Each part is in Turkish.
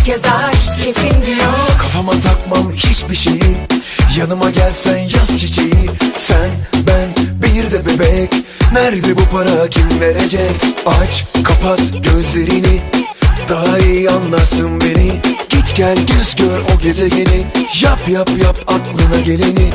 herkes aşk kesin diyor Kafama takmam hiçbir şeyi. Yanıma gelsen yaz çiçeği. Sen, ben, bir de bebek. Nerede bu para kim verecek? Aç, kapat gözlerini. Daha iyi anlarsın beni. Git gel göz gör o gezegeni. Yap yap yap aklına geleni.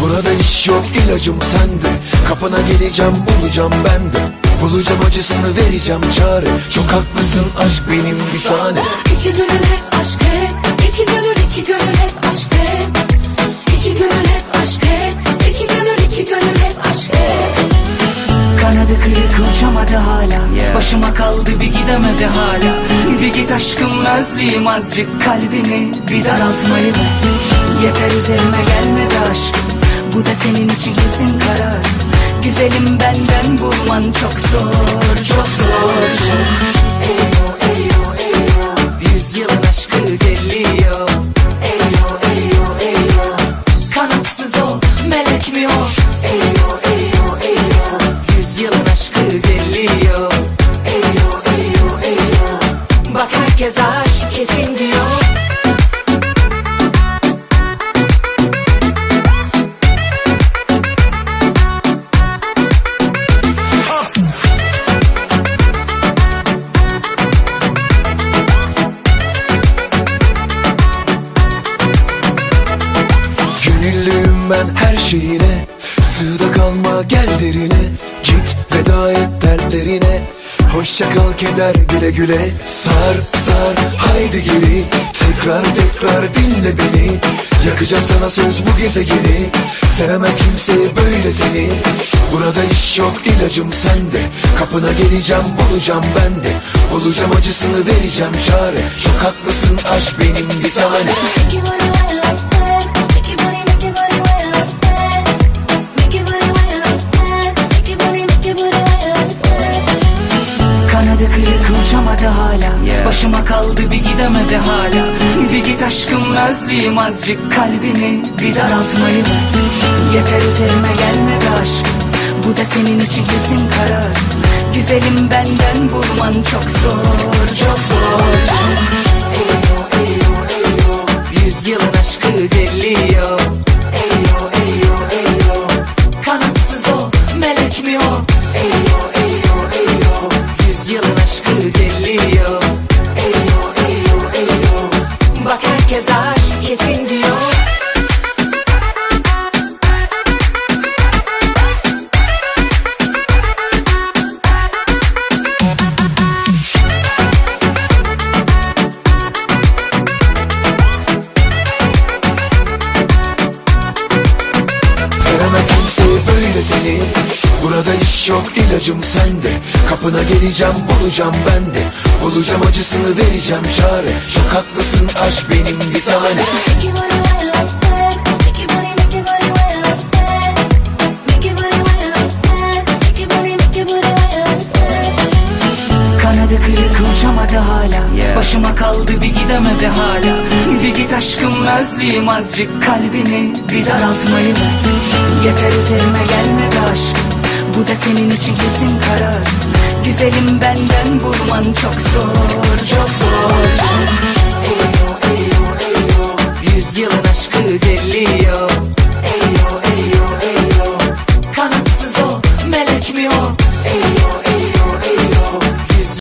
Burada iş yok ilacım sende. Kapına geleceğim bulacağım ben de. Bulacağım acısını vereceğim çare. Çok haklısın aşk benim bir tane. İki gönül hep aşk hep. İki gönül iki gönül hep aşk hep. İki gönül hep aşk hep. İki gönül iki gönül hep aşk hep. Kanadı kırık uçamadı hala. Başıma kaldı bir gidemedi hala. Bir git aşkım özleyeyim azıcık kalbini Bir daraltmayı ver. Yeter üzerime gelme be aşkım Bu da senin için kesin karar Güzelim benden bulman çok zor Çok zor. Eyo eyo eyo. Yüzyılın aşkı geliyor. Eyo eyo eyo. Kanatsız o melek mi o? Eyo eyo eyo. Yüzyılın aşkı geliyor. Eyo eyo eyo. Bak herkes aşk kesin ben her şeyine. Sığda kalma gel derine. Git veda et dertlerine. Hoşça kal keder güle güle. Sar sar haydi geri. Tekrar tekrar dinle beni. Yakacağız sana söz bu gezegeni. Sevemez kimse böyle seni. Burada iş yok ilacım sende. Kapına geleceğim bulacağım ben de. Bulacağım acısını vereceğim çare. Çok haklısın aşk benim bir tane that Kanadı kırık uçamadı hala. Başıma kaldı bir gidemedi hala. Bir git aşkım özleyeyim azıcık kalbini Bir daraltmayı ver Yeter üzerime gelme be aşkım. Bu da senin için kesin karar. Güzelim benden bulman çok zor böyle seni. Burada iş yok ilacım sende. Kapına geleceğim bulacağım ben de. Bulacağım acısını vereceğim çare. Çok haklısın aşk benim bir tane gitmedi hala. Yeah. Başıma kaldı bir gidemedi hala. Bir git aşkım özleyim azıcık kalbini Bir daraltmayı ver Yeter üzerime gelme be aşkım. Bu da senin için kesin karar. Güzelim benden bulman çok zor Çok zor. Yüzyılın aşkı geliyor.